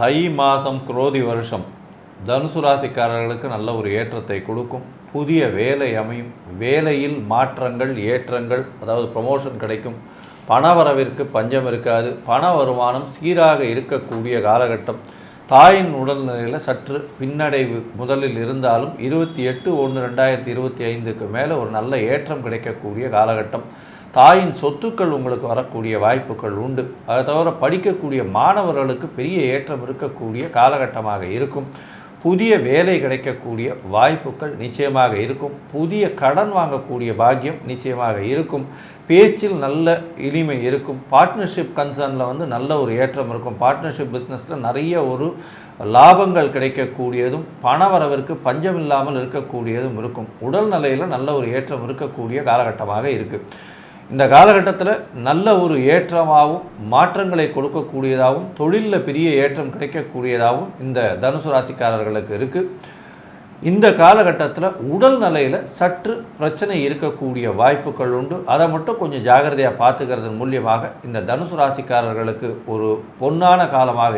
தை மாதம் குரோதி வருஷம். தனுசு ராசிக்காரர்களுக்கு நல்ல ஒரு ஏற்றத்தை கொடுக்கும். புதிய வேலை அமையும். வேலையில் மாற்றங்கள் ஏற்றங்கள் அதாவது ப்ரமோஷன் கிடைக்கும். பணவரவிற்கு பஞ்சம் இருக்காது. பண வருமானம் சீராக இருக்கக்கூடிய காலகட்டம். தாயின் உடல்நிலையில் சற்று பின்னடைவு முதலில் இருந்தாலும் இருபத்தி எட்டு ஒன்று ரெண்டாயிரத்தி இருபத்தி ஐந்துக்கு மேலே ஒரு நல்ல ஏற்றம் கிடைக்கக்கூடிய காலகட்டம். தாயின் சொத்துக்கள் உங்களுக்கு வரக்கூடிய வாய்ப்புகள் உண்டு. அதை தவிர படிக்கக்கூடிய மாணவர்களுக்கு பெரிய ஏற்றம் இருக்கக்கூடிய காலகட்டமாக இருக்கும். புதிய வேலை கிடைக்கக்கூடிய வாய்ப்புகள் நிச்சயமாக இருக்கும். புதிய கடன் வாங்கக்கூடிய பாக்கியம் நிச்சயமாக இருக்கும். பேச்சில் நல்ல இனிமை இருக்கும். பார்ட்னர்ஷிப் கன்சர்னில் வந்து நல்ல ஒரு ஏற்றம் இருக்கும். பார்ட்னர்ஷிப் பிஸ்னஸில் நிறைய ஒரு லாபங்கள் கிடைக்கக்கூடியதும் பணவரவிற்கு பஞ்சம் இல்லாமல் இருக்கக்கூடியதும் இருக்கும். உடல் நிலையில் நல்ல ஒரு ஏற்றம் இருக்கக்கூடிய காலகட்டமாக இருக்குது இந்த காலகட்டத்தில் நல்ல ஒரு ஏற்றமாகவும் மாற்றங்களை கொடுக்கக்கூடியதாகவும் தொழிலில் பெரிய ஏற்றம் கிடைக்கக்கூடியதாகவும் இந்த தனுசு ராசிக்காரர்களுக்கு இருக்குது இந்த காலகட்டத்தில் உடல் நிலையில் சற்று பிரச்சனை இருக்கக்கூடிய வாய்ப்புகள் உண்டு. அதை மட்டும் கொஞ்சம் ஜாகிரதையாக பார்த்துக்கிறது மூலியமாக இந்த தனுசு ராசிக்காரர்களுக்கு ஒரு பொன்னான காலமாக